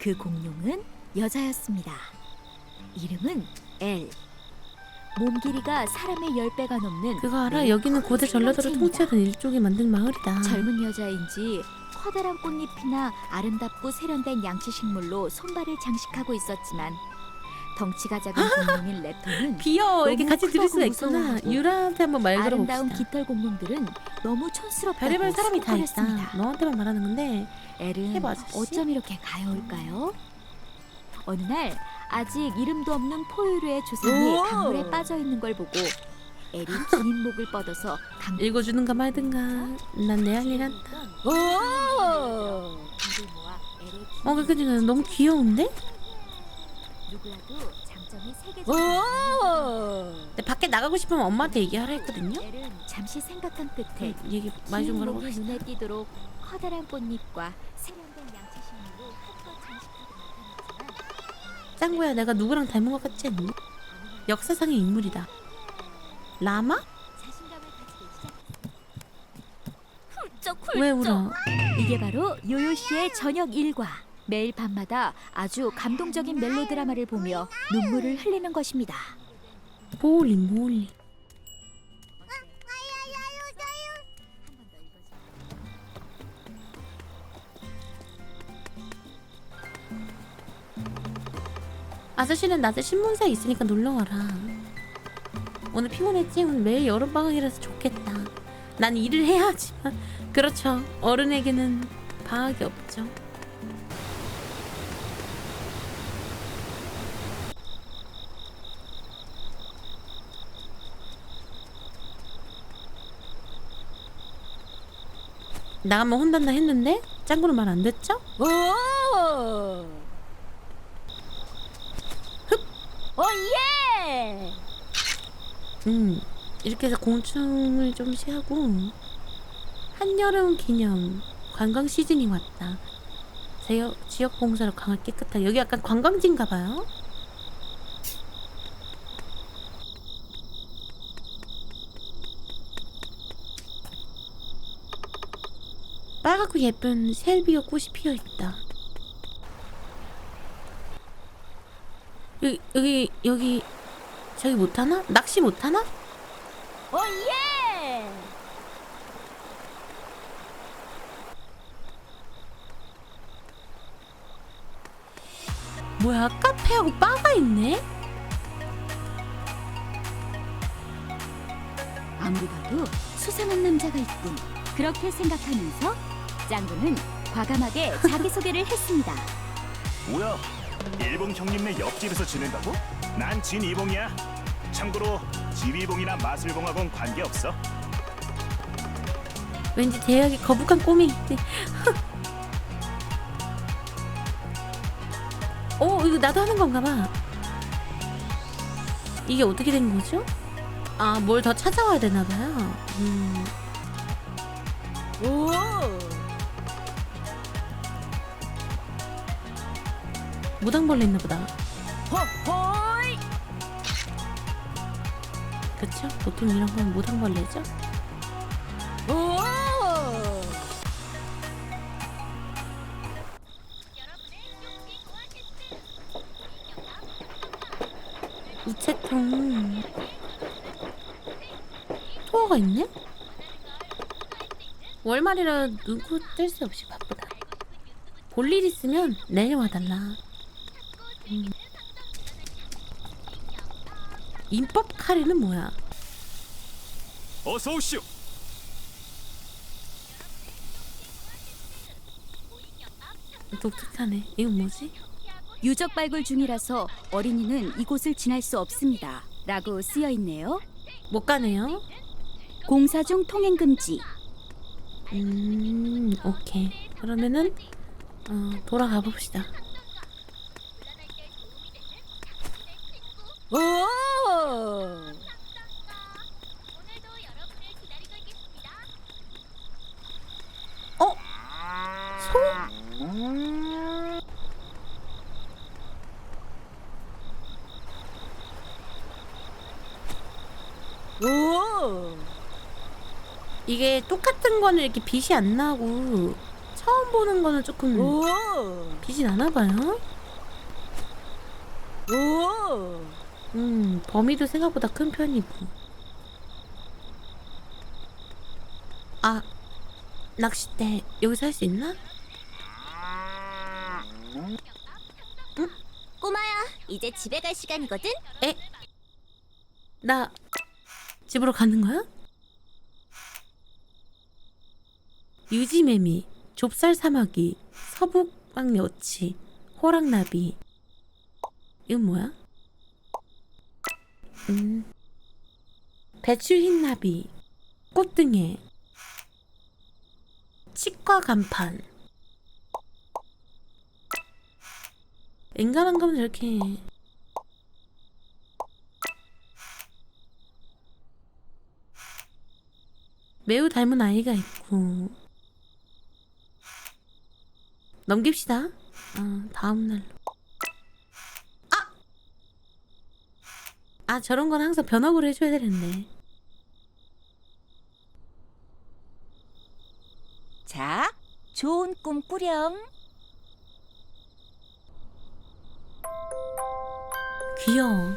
그 공룡은 여자였습니다. 이름은 엘. 몸 길이가 사람의 10배가 넘는 그거 알아? 매우 여기는 큰 고대 전라도를 생명체입니다. 통치하던 일족이 만든 마을이다. 젊은 여자인지 커다란 꽃잎이나 아름답고 세련된 양치 식물로 손발을 장식하고 있었지만 덩치가 작은 공룡인 랩터는 귀여워. 이렇게 너무 같이 들을 수가 크고 있구나. 무서워하고 유라한테 한번 말 아름다운 걸어봅시다. 깃털 공룡들은 너무 촌스럽다고 별의별 사람이 다 있다. 너한테만 말하는 건데 해봐, 아저씨. 어쩜 이렇게 가여울까요? 어느 날 아직 이름도 없는 포유류의 조상이 오! 강물에 빠져 있는 걸 보고 엘이 긴 목을 뻗어서 강 읽어주는가 말든가. 난 내 할 일 한다. 어, 그러니까 지금 너무 귀여운데? 누구라도 장점이 세 개. 근데 밖에 나가고 싶으면 엄마한테 얘기하라 했거든요. 엘은 잠시 생각한 끝에 얘기 많이 좀긴 목이 걸어봅시다. 눈에 띄도록 커다란 꽃잎과 세련된 양치 식물로 한껏 장식하고 나타났지만 짱구야, 내가 누구랑 닮은 것 같지 않니? 역사상의 인물이다. 라마? 자신감을 가지기 시작. 훌쩍 왜 울어? 이게 바로 요요 씨의 저녁 일과. 매일 밤마다 아주 감동적인 멜로 드라마를 보며 눈물을 흘리는 것입니다. 모올림, 모올림. 아저씨는 낮에 신문사에 있으니까 놀러 와라. 오늘 피곤했지? 오늘 매일 여름방학이라서 좋겠다. 난 일을 해야 하지만 그렇죠. 어른에게는 방학이 없죠. 나가면 혼난다 했는데 짱구는 말 안 듣죠? 오! 오 예! 음 이렇게 해서 공충을 좀 시하고 한여름 기념 관광 시즌이 왔다. 지역, 지역 봉사로 강을 깨끗하게 여기 약간 관광지인가 봐요. 빨갛고 예쁜 셀비오 꽃이 피어 있다. 여기 여기 여기 저기 못 하나? 낚시 못 하나? 오 예! 뭐야 카페하고 바가 있네? 아무리 봐도 수상한 남자가 있군. 그렇게 생각하면서 짱구는 과감하게 자기소개를 했습니다. 뭐야? 일봉 형님네 옆집에서 지낸다고? 난 진이봉이야. 참고로 지휘봉이나 마술봉하고는 관계없어. 왠지 대학의 거북한 꿈이 어 이거 나도 하는 건가 봐 이게 어떻게 된 거죠? 아 뭘 더 찾아와야 되나 봐요 음 오! 무당벌레 있나 보다 호호이! 그쵸? 보통 이런 건 무당벌레죠? 오! 우체통 토어가 있네? 월말이라 누구 뗄 새 없이 바쁘다 볼 일 있으면 내일 와달라 음. 인법 카레는 뭐야? 어서 오시오. 독특하네 이건 뭐지? 유적 발굴 중이라서 어린이는 이곳을 지날 수 없습니다. 라고 쓰여 있네요. 못 가네요 공사 중 통행 금지. 음 오케이 그러면은 어, 돌아가 봅시다 오! 어? 소? 오! 이게 똑같은 거는 이렇게 빛이 안 나고 처음 보는 거는 조금 오, 빛이 나나 봐요. 오. 음, 범위도 생각보다 큰 편이고. 아, 낚싯대 여기서 할 수 있나? 꼬마야, 이제 집에 갈 시간이거든. 에? 나 집으로 가는 거야? 유지매미, 좁쌀 사마귀, 서북방 여치, 호랑나비. 이건 뭐야? 음, 배추 흰나비, 꽃등에, 치과 간판. 인간한 거면 저렇게 매우 닮은 아이가 있고 넘깁시다. 아 다음 날로. 아! 아 저런 건 항상 변화구로 해줘야 되는데. 자, 좋은 꿈 꾸렴. 귀여워.